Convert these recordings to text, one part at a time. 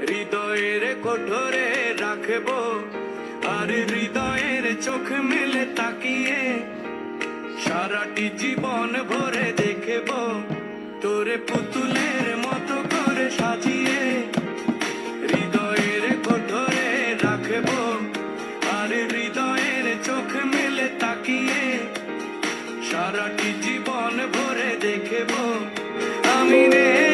হৃদয়ের কোঠরে রাখব আর হৃদয়ের চোখ মেলে তাকিয়ে সারাটি জীবন ভরে দেখব তোরে পুতুলের মতো করে সাজিয়ে হৃদয়ের কোঠরে রাখব আর হৃদয়ের চোখ মেলে তাকিয়ে সারাটি জীবন ভরে দেখব আমি নেই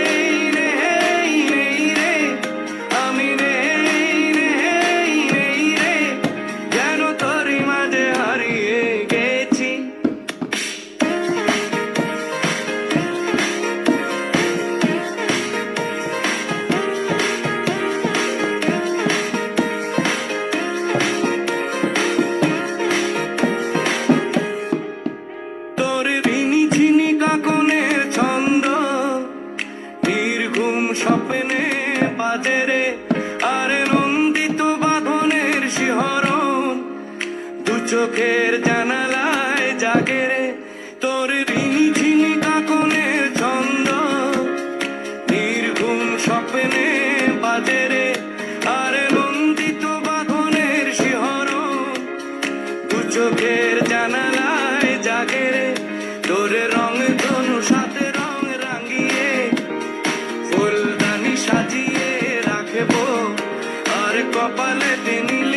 স্বপ্নে বাজেরে আর নন্দিত বাঁধনের শিহরণ দু চোখের জানালায় জাগে রাখব আর কপালে নীলিটি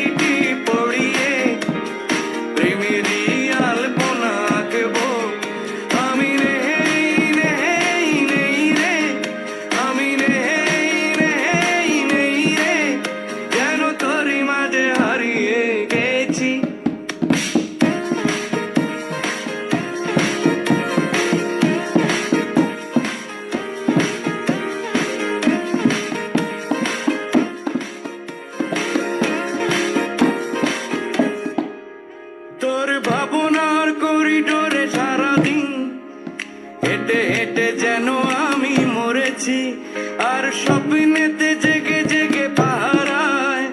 দিন হেঁটে হেঁটে যেন আমি মরেছি, আর স্বপ্নেতে জেগে জেগে পাহারায়,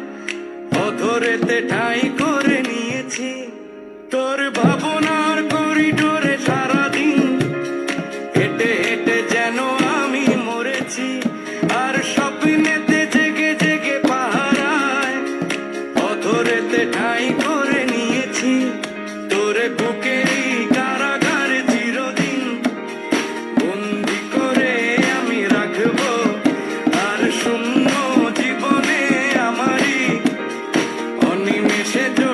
অধরেতে ঠাঁই করে নিয়েছি। তোর ভাবনার করিডোরে সারাদিন হেঁটে হেঁটে Shadow.